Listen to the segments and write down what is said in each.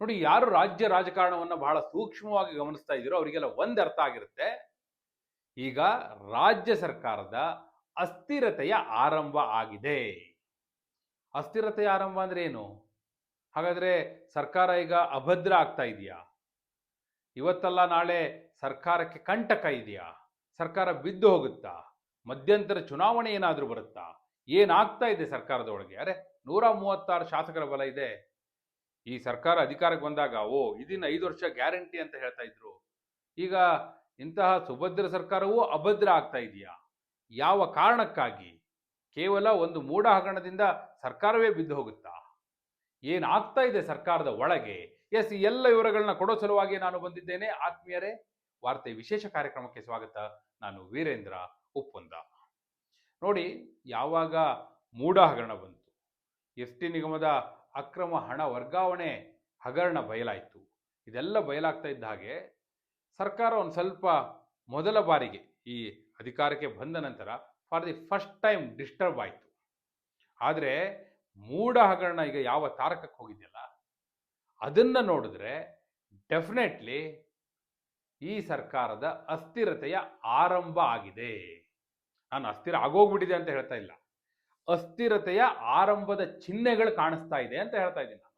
ನೋಡಿ, ಯಾರು ರಾಜ್ಯ ರಾಜಕಾರಣವನ್ನು ಬಹಳ ಸೂಕ್ಷ್ಮವಾಗಿ ಗಮನಿಸ್ತಾ ಇದ್ದೀರೋ ಅವರಿಗೆಲ್ಲ ಒಂದ್ ಅರ್ಥ ಆಗಿರುತ್ತೆ. ಈಗ ರಾಜ್ಯ ಸರ್ಕಾರದ ಅಸ್ಥಿರತೆಯ ಆರಂಭ ಆಗಿದೆ. ಅಸ್ಥಿರತೆಯ ಆರಂಭ ಅಂದ್ರೆ ಏನು? ಹಾಗಾದ್ರೆ ಸರ್ಕಾರ ಈಗ ಅಭದ್ರ ಆಗ್ತಾ ಇದೆಯಾ? ಇವತ್ತಲ್ಲ ನಾಳೆ ಸರ್ಕಾರಕ್ಕೆ ಕಂಟಕ ಇದೆಯಾ? ಸರ್ಕಾರ ಬಿದ್ದು ಹೋಗುತ್ತಾ? ಮಧ್ಯಂತರ ಚುನಾವಣೆ ಏನಾದರೂ ಬರುತ್ತಾ? ಏನಾಗ್ತಾ ಇದೆ ಸರ್ಕಾರದ ಒಳಗೆ? ಅರೆ, ನೂರ ಮೂವತ್ತಾರು ಶಾಸಕರ ಬಲ ಇದೆ. ಈ ಸರ್ಕಾರ ಅಧಿಕಾರಕ್ಕೆ ಬಂದಾಗ, ಓ, ಇದನ್ನ ಐದು ವರ್ಷ ಗ್ಯಾರಂಟಿ ಅಂತ ಹೇಳ್ತಾ ಇದ್ರು. ಈಗ ಇಂತಹ ಸುಭದ್ರ ಸರ್ಕಾರವೂ ಅಭದ್ರ ಆಗ್ತಾ ಇದೆಯಾ? ಯಾವ ಕಾರಣಕ್ಕಾಗಿ? ಕೇವಲ ಒಂದು ಮೂಢ ಹಗರಣದಿಂದ ಸರ್ಕಾರವೇ ಬಿದ್ದು ಹೋಗುತ್ತಾ? ಏನಾಗ್ತಾ ಇದೆ ಸರ್ಕಾರದ ಒಳಗೆ? ಎಸ್ ಎಲ್ಲ ವಿವರಗಳನ್ನ ಕೊಡೋ ಸಲುವಾಗಿ ನಾನು ಬಂದಿದ್ದೇನೆ. ಆತ್ಮೀಯರೇ, ವಾರ್ತೆ ವಿಶೇಷ ಕಾರ್ಯಕ್ರಮಕ್ಕೆ ಸ್ವಾಗತ. ನಾನು ವೀರೇಂದ್ರ ಉಪ್ಪುಂದ. ನೋಡಿ, ಯಾವಾಗ ಮೂಢ ಹಗರಣ ಬಂತು, ಎಸ್ ಟಿ ನಿಗಮದ ಅಕ್ರಮ ಹಣ ವರ್ಗಾವಣೆ ಹಗರಣ ಬಯಲಾಯಿತು. ಇದೆಲ್ಲ ಬಯಲಾಗ್ತಾ ಇದ್ದ ಹಾಗೆ ಸರ್ಕಾರ ಒಂದು ಸ್ವಲ್ಪ ಮೊದಲ ಬಾರಿಗೆ ಈ ಅಧಿಕಾರಕ್ಕೆ ಬಂದ ನಂತರ for the first time disturb ಆಯಿತು. ಆದರೆ ಮೂಢ ಹಗರಣ ಈಗ ಯಾವ ತಾರಕಕ್ಕೆ ಹೋಗಿದೆಯಲ್ಲ, ಅದನ್ನು ನೋಡಿದ್ರೆ ಡೆಫಿನೆಟ್ಲಿ ಈ ಸರ್ಕಾರದ ಅಸ್ಥಿರತೆಯ ಆರಂಭ ಆಗಿದೆ. ನಾನು ಅಸ್ಥಿರ ಆಗೋಗ್ಬಿಟ್ಟಿದೆ ಅಂತ ಹೇಳ್ತಾ ಇಲ್ಲ. ಅಸ್ಥಿರತೆಯ ಆರಂಭದ ಚಿಹ್ನೆಗಳು ಕಾಣಿಸ್ತಾ ಇದೆ ಅಂತ ಹೇಳ್ತಾ ಇದ್ದೀನಿ ನಾನು.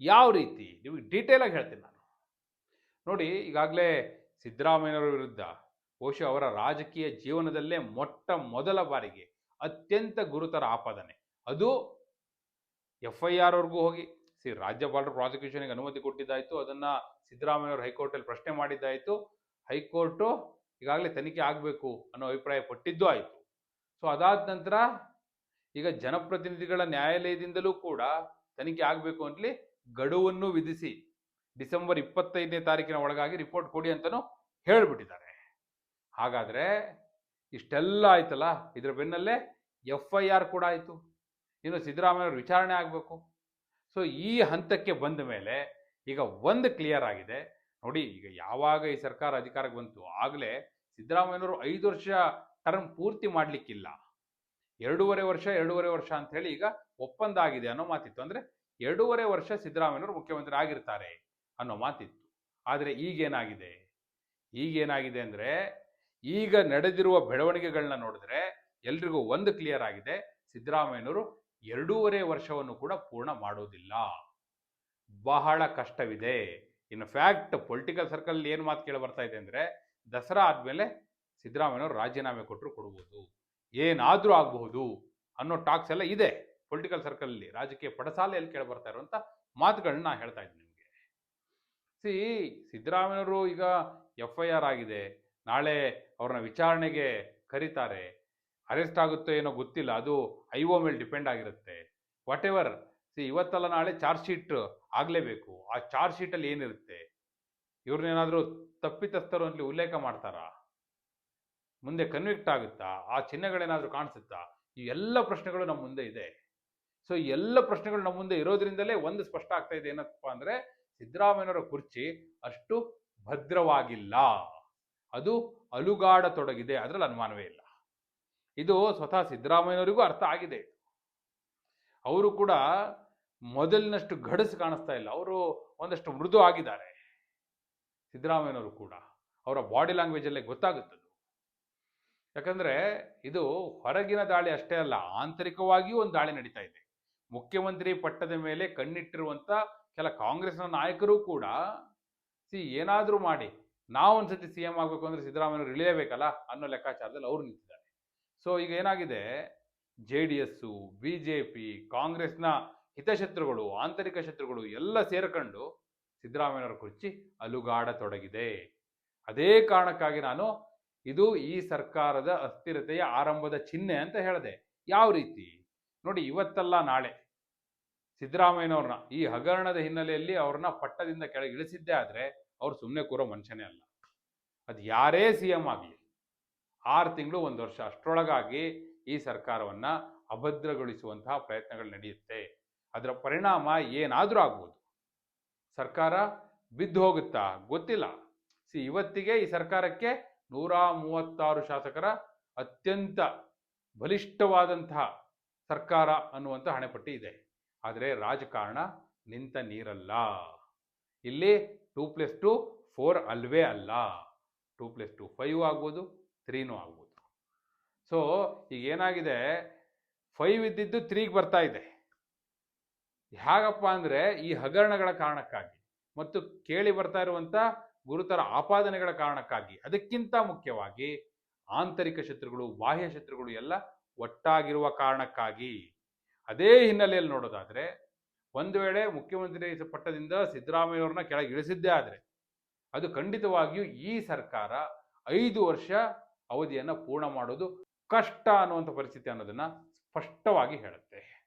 ಯಾವ ರೀತಿ? ನಿಮಗೆ ಡೀಟೇಲ್ ಆಗಿ ಹೇಳ್ತೀನಿ ನಾನು. ನೋಡಿ, ಈಗಾಗಲೇ ಸಿದ್ದರಾಮಯ್ಯನವರ ವಿರುದ್ಧ ಬಹುಶಃ ಅವರ ರಾಜಕೀಯ ಜೀವನದಲ್ಲೇ ಮೊಟ್ಟ ಮೊದಲ ಬಾರಿಗೆ ಅತ್ಯಂತ ಗುರುತರ ಆಪಾದನೆ. ಅದು ಎಫ್ ಐ ಆರ್ ವರೆಗೂ ಹೋಗಿ. ಸಿ, ರಾಜ್ಯಪಾಲರು ಪ್ರಾಸಿಕ್ಯೂಷನ್ಗೆ ಅನುಮತಿ ಕೊಟ್ಟಿದ್ದಾಯ್ತು. ಅದನ್ನ ಸಿದ್ದರಾಮಯ್ಯವರು ಹೈಕೋರ್ಟಲ್ಲಿ ಪ್ರಶ್ನೆ ಮಾಡಿದ್ದಾಯಿತು. ಹೈಕೋರ್ಟು ಈಗಾಗಲೇ ತನಿಖೆ ಆಗಬೇಕು ಅನ್ನೋ ಅಭಿಪ್ರಾಯ ಪಟ್ಟಿದ್ದು ಆಯಿತು. ಸೊ, ಅದಾದ ನಂತರ ಈಗ ಜನಪ್ರತಿನಿಧಿಗಳ ನ್ಯಾಯಾಲಯದಿಂದಲೂ ಕೂಡ ತನಿಖೆ ಆಗಬೇಕು ಅಂತಲಿ ಗಡುವನ್ನು ವಿಧಿಸಿ ಡಿಸೆಂಬರ್ ಇಪ್ಪತ್ತೈದನೇ ತಾರೀಕಿನ ಒಳಗಾಗಿ ರಿಪೋರ್ಟ್ ಕೊಡಿ ಅಂತಲೂ ಹೇಳಿಬಿಟ್ಟಿದ್ದಾರೆ. ಹಾಗಾದ್ರೆ ಇಷ್ಟೆಲ್ಲ ಆಯ್ತಲ್ಲ? ಇದರ ಬೆನ್ನಲ್ಲೇ ಎಫ್ ಐ ಆರ್ ಕೂಡ ಆಯಿತು. ಇನ್ನು ಸಿದ್ದರಾಮಯ್ಯವ್ರ ವಿಚಾರಣೆ ಆಗಬೇಕು. ಸೊ ಈ ಹಂತಕ್ಕೆ ಬಂದ ಮೇಲೆ ಈಗ ಒಂದು ಕ್ಲಿಯರ್ ಆಗಿದೆ. ನೋಡಿ, ಈಗ ಯಾವಾಗ ಈ ಸರ್ಕಾರ ಅಧಿಕಾರಕ್ಕೆ ಬಂತು? ಆಗಲೇ ಸಿದ್ದರಾಮಯ್ಯನವರು ಐದು ವರ್ಷ ಟರ್ಮ್ ಪೂರ್ತಿ ಮಾಡಲಿಕ್ಕಿಲ್ಲ. ಎರಡೂವರೆ ವರ್ಷ ಎರಡೂವರೆ ವರ್ಷ ಅಂತ ಹೇಳಿ ಈಗ ಒಪ್ಪಂದ ಆಗಿದೆ ಅನ್ನೋ ಮಾತಿತ್ತು. ಅಂದ್ರೆ ಎರಡೂವರೆ ವರ್ಷ ಸಿದ್ದರಾಮಯ್ಯನವರು ಮುಖ್ಯಮಂತ್ರಿ ಆಗಿರ್ತಾರೆ ಅನ್ನೋ ಮಾತಿತ್ತು. ಆದರೆ ಈಗೇನಾಗಿದೆ? ಈಗೇನಾಗಿದೆ ಅಂದ್ರೆ ಈಗ ನಡೆದಿರುವ ಬೆಳವಣಿಗೆಗಳನ್ನ ನೋಡಿದ್ರೆ ಎಲ್ರಿಗೂ ಒಂದು ಕ್ಲಿಯರ್ ಆಗಿದೆ. ಸಿದ್ದರಾಮಯ್ಯನವರು ಎರಡೂವರೆ ವರ್ಷವನ್ನು ಕೂಡ ಪೂರ್ಣ ಮಾಡೋದಿಲ್ಲ. ಬಹಳ ಕಷ್ಟವಿದೆ. ಇನ್ ಫ್ಯಾಕ್ಟ್ ಪೊಲಿಟಿಕಲ್ ಸರ್ಕಲ್ ಏನು ಮಾತು ಕೇಳಿ ಬರ್ತಾ ಇದೆ ಅಂದ್ರೆ ದಸರಾ ಆದ್ಮೇಲೆ ಸಿದ್ದರಾಮಯ್ಯನವರು ರಾಜೀನಾಮೆ ಕೊಟ್ಟರು ಕೊಡ್ಬೋದು. ಏನಾದ್ರೂ ಆಗಬಹುದು ಅನ್ನೋ ಟಾಕ್ಸ್ ಎಲ್ಲ ಇದೆ ಪೊಲಿಟಿಕಲ್ ಸರ್ಕಲಲ್ಲಿ ರಾಜಕೀಯ ಪಡಸಾಲೆಯಲ್ಲಿ ಕೇಳಿ ಬರ್ತಾ ಇರುವಂತ ಮಾತುಗಳನ್ನ ಹೇಳ್ತಾ ಇದ್ದೀನಿ ನಿಮಗೆ. ಸಿ ಸಿದ್ದರಾಮಯ್ಯವರು ಈಗ ಎಫ್ ಐ ಆರ್ ಆಗಿದೆ. ನಾಳೆ ಅವ್ರನ್ನ ವಿಚಾರಣೆಗೆ ಕರೀತಾರೆ. ಅರೆಸ್ಟ್ ಆಗುತ್ತೋ ಏನೋ ಗೊತ್ತಿಲ್ಲ. ಅದು ಐ ಒ ಮೇಲೆ ಡಿಪೆಂಡ್ ಆಗಿರುತ್ತೆ. ವಾಟ್ ಎವರ್ ಸಿ ಇವತ್ತಲ್ಲ ನಾಳೆ ಚಾರ್ಜ್ ಶೀಟ್ ಆಗಲೇಬೇಕು. ಆ ಚಾರ್ಜ್ ಶೀಟಲ್ಲಿ ಏನಿರುತ್ತೆ? ಇವ್ರನ್ನೇನಾದರೂ ತಪ್ಪಿತಸ್ಥರು ಅಂತಲಿ ಉಲ್ಲೇಖ ಮಾಡ್ತಾರಾ? ಮುಂದೆ ಕನ್ವಿಕ್ಟ್ ಆಗುತ್ತಾ? ಆ ಚಿಹ್ನೆಗಳೇನಾದರೂ ಕಾಣಿಸುತ್ತಾ? ಈ ಎಲ್ಲ ಪ್ರಶ್ನೆಗಳು ನಮ್ಮ ಮುಂದೆ ಇದೆ. ಸೊ ಎಲ್ಲ ಪ್ರಶ್ನೆಗಳು ನಮ್ಮ ಮುಂದೆ ಇರೋದ್ರಿಂದಲೇ ಒಂದು ಸ್ಪಷ್ಟ ಆಗ್ತಾ ಇದೆ ಏನಪ್ಪ ಅಂದ್ರೆ, ಸಿದ್ದರಾಮಯ್ಯನವರ ಕುರ್ಚಿ ಅಷ್ಟು ಭದ್ರವಾಗಿಲ್ಲ. ಅದು ಅಲುಗಾಡತೊಡಗಿದೆ ಅದರಲ್ಲಿ ಅನುಮಾನವೇ ಇಲ್ಲ. ಇದು ಸ್ವತಃ ಸಿದ್ದರಾಮಯ್ಯನವರಿಗೂ ಅರ್ಥ ಆಗಿದೆ ಅವರು ಕೂಡ ಮೊದಲಿನಷ್ಟು ಗಡಸು ಕಾಣಿಸ್ತಾ ಇಲ್ಲ. ಅವರು ಒಂದಷ್ಟು ಮೃದು ಆಗಿದ್ದಾರೆ. ಸಿದ್ದರಾಮಯ್ಯನವರು ಕೂಡ. ಅವರ ಬಾಡಿ ಲ್ಯಾಂಗ್ವೇಜಲ್ಲೇ ಗೊತ್ತಾಗುತ್ತದೆ ಗೊತ್ತಾಗುತ್ತದು. ಯಾಕಂದ್ರೆ ಇದು ಹೊರಗಿನ ದಾಳಿ ಅಷ್ಟೇ ಅಲ್ಲ, ಆಂತರಿಕವಾಗಿಯೂ ಒಂದು ದಾಳಿ ನಡೀತಾ ಇದೆ. ಮುಖ್ಯಮಂತ್ರಿ ಪಟ್ಟದ ಮೇಲೆ ಕಣ್ಣಿಟ್ಟಿರುವಂತ ಕೆಲ ಕಾಂಗ್ರೆಸ್ನ ನಾಯಕರು ಕೂಡ, ಸಿ, ಏನಾದರೂ ಮಾಡಿ, ನಾವು ಒಂದ್ಸತಿ ಸಿ ಎಂ ಆಗಬೇಕು ಅಂದ್ರೆ ಸಿದ್ದರಾಮಯ್ಯ ಇಳಿಯಬೇಕಲ್ಲ ಅನ್ನೋ ಲೆಕ್ಕಾಚಾರದಲ್ಲಿ ಅವರು ನಿಂತಿದ್ದಾರೆ. ಸೊ, ಈಗ ಏನಾಗಿದೆ? J D S, B J P, ಕಾಂಗ್ರೆಸ್ನ ಹಿತಶತ್ರುಗಳು, ಆಂತರಿಕ ಶತ್ರುಗಳು ಎಲ್ಲ ಸೇರ್ಕೊಂಡು ಸಿದ್ದರಾಮಯ್ಯನವರ ಕುರ್ಚಿ ಅಲುಗಾಡತೊಡಗಿದೆ. ಅದೇ ಕಾರಣಕ್ಕಾಗಿ ನಾನು ಇದು ಈ ಸರ್ಕಾರದ ಅಸ್ಥಿರತೆಯ ಆರಂಭದ ಚಿಹ್ನೆ ಅಂತ ಹೇಳಿದೆ. ಯಾವ ರೀತಿ? ನೋಡಿ, ಇವತ್ತಲ್ಲ ನಾಳೆ ಸಿದ್ದರಾಮಯ್ಯನವ್ರನ್ನ, ಈ ಹಗರಣದ ಹಿನ್ನೆಲೆಯಲ್ಲಿ ಅವ್ರನ್ನ ಪಟ್ಟದಿಂದ ಕೆಳಗೆ ಇಳಿಸಿದ್ದೇ ಆದರೆ ಅವ್ರು ಸುಮ್ಮನೆ ಕೂರೋ ಮನುಷ್ಯನೇ ಅಲ್ಲ. ಅದು ಯಾರೇ ಸಿ ಎಂ ಆಗಲಿ, ಆರು ತಿಂಗಳು ಒಂದು ವರ್ಷ ಅಷ್ಟರೊಳಗಾಗಿ ಈ ಸರ್ಕಾರವನ್ನು ಅಭದ್ರಗೊಳಿಸುವಂತಹ ಪ್ರಯತ್ನಗಳು ನಡೆಯುತ್ತೆ. ಅದರ ಪರಿಣಾಮ ಏನಾದರೂ ಆಗ್ಬೋದು. ಸರ್ಕಾರ ಬಿದ್ದು ಹೋಗುತ್ತಾ? ಗೊತ್ತಿಲ್ಲ. ಸಿ, ಇವತ್ತಿಗೆ ಈ ಸರ್ಕಾರಕ್ಕೆ ನೂರ ಮೂವತ್ತಾರು ಶಾಸಕರ ಅತ್ಯಂತ ಬಲಿಷ್ಠವಾದಂತಹ ಸರ್ಕಾರ ಅನ್ನುವಂಥ ಹಣೆಪಟ್ಟಿ ಇದೆ. ಆದರೆ ರಾಜಕಾರಣ ನಿಂತ ನೀರಲ್ಲ. ಇಲ್ಲಿ ಟೂ ಪ್ಲಸ್ ಟು ಫೋರ್ ಅಲ್ವೇ ಅಲ್ಲ. ಟೂ ಪ್ಲಸ್ ಟು ಫೈವ್ ಆಗ್ಬೋದು ತ್ರೀನೂ ಆಗ್ಬೋದು. ಸೊ ಈಗ ಏನಾಗಿದೆ? ಫೈವ್ ಇದ್ದಿದ್ದು ತ್ರೀಗೆ ಬರ್ತಾ ಇದೆ. ಹೇಗಪ್ಪ ಅಂದರೆ ಈ ಹಗರಣಗಳ ಕಾರಣಕ್ಕಾಗಿ. ಮತ್ತು ಕೇಳಿ ಬರ್ತಾ ಇರುವಂಥ ಗುರುತರ ಆಪಾದನೆಗಳ ಕಾರಣಕ್ಕಾಗಿ. ಅದಕ್ಕಿಂತ ಮುಖ್ಯವಾಗಿ ಆಂತರಿಕ ಶತ್ರುಗಳು, ಬಾಹ್ಯ ಶತ್ರುಗಳು ಎಲ್ಲ ಒಟ್ಟಾಗಿರುವ ಕಾರಣಕ್ಕಾಗಿ. ಅದೇ ಹಿನ್ನೆಲೆಯಲ್ಲಿ ನೋಡೋದಾದ್ರೆ, ಒಂದು ವೇಳೆ ಮುಖ್ಯಮಂತ್ರಿ ಪಟ್ಟದಿಂದ ಸಿದ್ದರಾಮಯ್ಯವ್ರನ್ನ ಕೆಳಗೆ ಇಳಿಸಿದ್ದೇ ಆದರೆ, ಅದು ಖಂಡಿತವಾಗಿಯೂ ಈ ಸರ್ಕಾರ ಐದು ವರ್ಷ ಅವಧಿಯನ್ನು ಪೂರ್ಣ ಮಾಡೋದು ಕಷ್ಟ ಅನ್ನುವಂಥ ಪರಿಸ್ಥಿತಿ ಅನ್ನೋದನ್ನ ಸ್ಪಷ್ಟವಾಗಿ ಹೇಳುತ್ತೆ.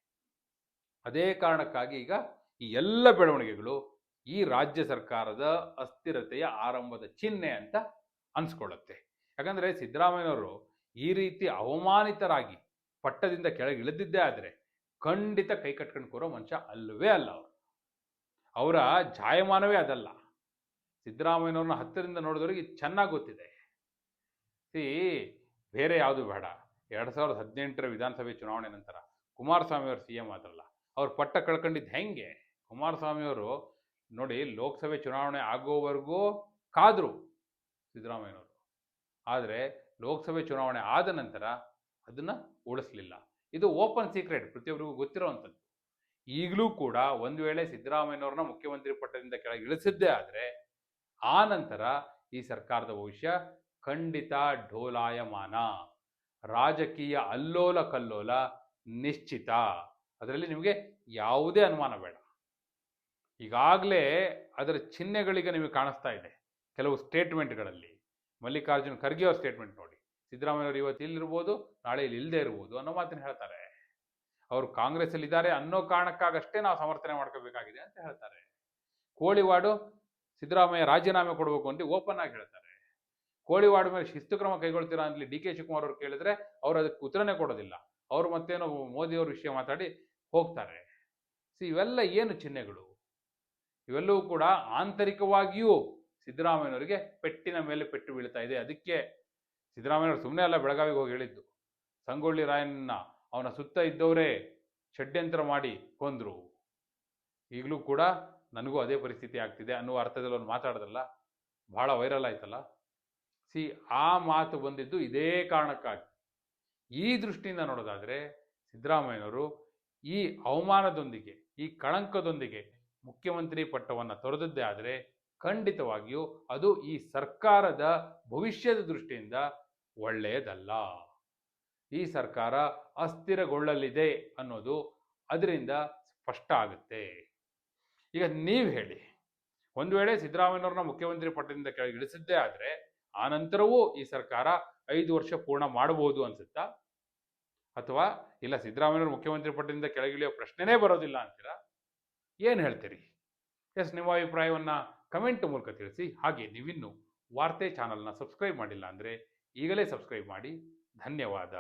ಅದೇ ಕಾರಣಕ್ಕಾಗಿ ಈಗ ಈ ಎಲ್ಲ ಬೆಳವಣಿಗೆಗಳು ಈ ರಾಜ್ಯ ಸರ್ಕಾರದ ಅಸ್ಥಿರತೆಯ ಆರಂಭದ ಚಿಹ್ನೆ ಅಂತ ಅನ್ಸ್ಕೊಳ್ಳುತ್ತೆ. ಯಾಕಂದ್ರೆ ಸಿದ್ದರಾಮಯ್ಯನವರು ಈ ರೀತಿ ಅವಮಾನಿತರಾಗಿ ಪಟ್ಟದಿಂದ ಕೆಳಗೆ ಇಳಿದಿದ್ದೇ ಆದರೆ ಖಂಡಿತ ಕೈ ಕಟ್ಕೊಂಡು ಕೂರೋ ಮನುಷ್ಯ ಅಲ್ಲವೇ ಅಲ್ಲ ಅವರು. ಅವರ ಜಾಯಮಾನವೇ ಅದಲ್ಲ. ಸಿದ್ದರಾಮಯ್ಯನವ್ರನ್ನ ಹತ್ತಿರದಿಂದ ನೋಡಿದವರಿಗೆ ಚೆನ್ನಾಗಿ ಗೊತ್ತಿದೆ. ಸಿ, ಬೇರೆ ಯಾವುದು ಬೇಡ. ಎರಡು ಸಾವಿರದ ಹದಿನೆಂಟರ ವಿಧಾನಸಭೆ ಚುನಾವಣೆ ನಂತರ ಕುಮಾರಸ್ವಾಮಿ ಅವರು ಸಿ ಎಂ ಆದ್ರಲ್ಲ. ಅವ್ರು ಪಟ್ಟ ಕಳ್ಕೊಂಡಿದ್ದು ಹೆಂಗೆ? ಕುಮಾರಸ್ವಾಮಿ ಅವರು ನೋಡಿ ಲೋಕಸಭೆ ಚುನಾವಣೆ ಆಗೋವರೆಗೂ ಕಾದ್ರು ಸಿದ್ದರಾಮಯ್ಯನವರು. ಆದರೆ ಲೋಕಸಭೆ ಚುನಾವಣೆ ಆದ ನಂತರ ಅದನ್ನು ಉಳಿಸ್ಲಿಲ್ಲ. ಇದು ಓಪನ್ ಸೀಕ್ರೆಟ್, ಪ್ರತಿಯೊಬ್ಬರಿಗೂ ಗೊತ್ತಿರೋವಂಥದ್ದು. ಈಗಲೂ ಕೂಡ ಒಂದು ವೇಳೆ ಸಿದ್ದರಾಮಯ್ಯನವ್ರನ್ನ ಮುಖ್ಯಮಂತ್ರಿ ಪಟ್ಟದಿಂದ ಕೆಳಗೆ ಇಳಿಸಿದ್ದೇ ಆದರೆ ಆ ನಂತರ ಈ ಸರ್ಕಾರದ ಭವಿಷ್ಯ ಖಂಡಿತ ಢೋಲಾಯಮಾನ ರಾಜಕೀಯ ಅಲ್ಲೋಲ ಕಲ್ಲೋಲ ನಿಶ್ಚಿತ. ಅದರಲ್ಲಿ ನಿಮಗೆ ಯಾವುದೇ ಅನುಮಾನ ಬೇಡ. ಈಗಾಗಲೇ ಅದರ ಚಿಹ್ನೆಗಳಿಗೆ ನಿಮಗೆ ಕಾಣಿಸ್ತಾ ಇದೆ. ಕೆಲವು ಸ್ಟೇಟ್ಮೆಂಟ್ಗಳಲ್ಲಿ. ಮಲ್ಲಿಕಾರ್ಜುನ್ ಖರ್ಗೆ ಅವ್ರ ಸ್ಟೇಟ್ಮೆಂಟ್ ನೋಡಿ. ಸಿದ್ದರಾಮಯ್ಯವರು ಇವತ್ತು ಇಲ್ಲಿರ್ಬೋದು, ನಾಳೆ ಇಲ್ಲಿ ಇಲ್ಲದೆ ಇರ್ಬೋದು ಅನ್ನೋ ಮಾತನ್ನು ಹೇಳ್ತಾರೆ. ಅವರು ಕಾಂಗ್ರೆಸ್ಸಲ್ಲಿ ಇದ್ದಾರೆ ಅನ್ನೋ ಕಾರಣಕ್ಕಾಗಷ್ಟೇ ನಾವು ಸಮರ್ಥನೆ ಮಾಡ್ಕೋಬೇಕಾಗಿದೆ ಅಂತ ಹೇಳ್ತಾರೆ. ಕೋಳಿವಾಡು ಸಿದ್ದರಾಮಯ್ಯ ರಾಜೀನಾಮೆ ಕೊಡಬೇಕು ಅಂತ ಓಪನ್ ಆಗಿ ಹೇಳ್ತಾರೆ. ಕೋಳಿವಾಡ ಮೇಲೆ ಶಿಸ್ತು ಕ್ರಮ ಕೈಗೊಳ್ತೀರಾ ಅಂತಲಿ ಡಿ ಕೆ ಶಿವಕುಮಾರ್ ಅವರು ಕೇಳಿದ್ರೆ ಅವರು ಅದಕ್ಕೆ ಉತ್ತರನೇ ಕೊಡೋದಿಲ್ಲ. ಅವರು ಮತ್ತೇನೋ ಮೋದಿ ಅವ್ರ ವಿಷಯ ಮಾತಾಡಿ ಹೋಗ್ತಾರೆ. ಸಿ ಇವೆಲ್ಲ ಏನು ಚಿಹ್ನೆಗಳು? ಇವೆಲ್ಲವೂ ಕೂಡ ಆಂತರಿಕವಾಗಿಯೂ ಸಿದ್ದರಾಮಯ್ಯನವರಿಗೆ ಪೆಟ್ಟಿನ ಮೇಲೆ ಪೆಟ್ಟು ಬೀಳ್ತಾ ಇದೆ. ಅದಕ್ಕೆ ಸಿದ್ದರಾಮಯ್ಯವರು ಸುಮ್ಮನೆ ಅಲ್ಲ ಬೆಳಗಾವಿಗೆ ಹೋಗಿ ಹೇಳಿದ್ದು. ಸಂಗೊಳ್ಳಿ ರಾಯಣ್ಣ ಅವನ ಸುತ್ತ ಇದ್ದವರೇ ಷಡ್ಯಂತ್ರ ಮಾಡಿ ಕೊಂದರು. ಈಗಲೂ ಕೂಡ ನನಗೂ ಅದೇ ಪರಿಸ್ಥಿತಿ ಆಗ್ತಿದೆ ಅನ್ನುವ ಅರ್ಥದಲ್ಲಿ ಅವನು ಮಾತಾಡೋದಲ್ಲ. ಬಹಳ ವೈರಲ್ ಆಯ್ತಲ್ಲ. ಸಿ, ಆ ಮಾತು ಬಂದಿದ್ದು ಇದೇ ಕಾರಣಕ್ಕಾಗಿ. ಈ ದೃಷ್ಟಿಯಿಂದ ನೋಡೋದಾದರೆ ಸಿದ್ದರಾಮಯ್ಯನವರು ಈ ಅವಮಾನದೊಂದಿಗೆ, ಈ ಕಳಂಕದೊಂದಿಗೆ ಮುಖ್ಯಮಂತ್ರಿ ಪಟ್ಟವನ್ನು ತೊರೆದದ್ದೇ ಆದರೆ ಖಂಡಿತವಾಗಿಯೂ ಅದು ಈ ಸರ್ಕಾರದ ಭವಿಷ್ಯದ ದೃಷ್ಟಿಯಿಂದ ಒಳ್ಳೆಯದಲ್ಲ. ಈ ಸರ್ಕಾರ ಅಸ್ಥಿರಗೊಳ್ಳಲಿದೆ ಅನ್ನೋದು ಅದರಿಂದ ಸ್ಪಷ್ಟ ಆಗುತ್ತೆ. ಈಗ ನೀವು ಹೇಳಿ, ಒಂದು ವೇಳೆ ಸಿದ್ದರಾಮಯ್ಯವ್ರನ್ನ ಮುಖ್ಯಮಂತ್ರಿ ಪಟ್ಟದಿಂದ ಕೆಳಗೆ ಇಳಿಸಿದ್ದೇ ಆದರೆ ಆ ನಂತರವೂ ಈ ಸರ್ಕಾರ ಐದು ವರ್ಷ ಪೂರ್ಣ ಮಾಡಬಹುದು ಅನ್ಸುತ್ತಾ? ಅಥವಾ ಇಲ್ಲ ಸಿದ್ದರಾಮಯ್ಯವ್ರ ಮುಖ್ಯಮಂತ್ರಿ ಪಟ್ಟದಿಂದ ಕೆಳಗಿಳಿಯೋ ಪ್ರಶ್ನೆನೇ ಬರೋದಿಲ್ಲ ಅಂತೀರಾ? ಏನು ಹೇಳ್ತೀರಿ? ಎಸ್, ನಿಮ್ಮ ಅಭಿಪ್ರಾಯವನ್ನು ಕಮೆಂಟ್ ಮೂಲಕ ತಿಳಿಸಿ. ಹಾಗೆ ನೀವಿನ್ನೂ ವಾರ್ತೆ ಚಾನಲ್ನ ಸಬ್ಸ್ಕ್ರೈಬ್ ಮಾಡಿಲ್ಲ ಅಂದರೆ ಈಗಲೇ ಸಬ್ಸ್ಕ್ರೈಬ್ ಮಾಡಿ. ಧನ್ಯವಾದ.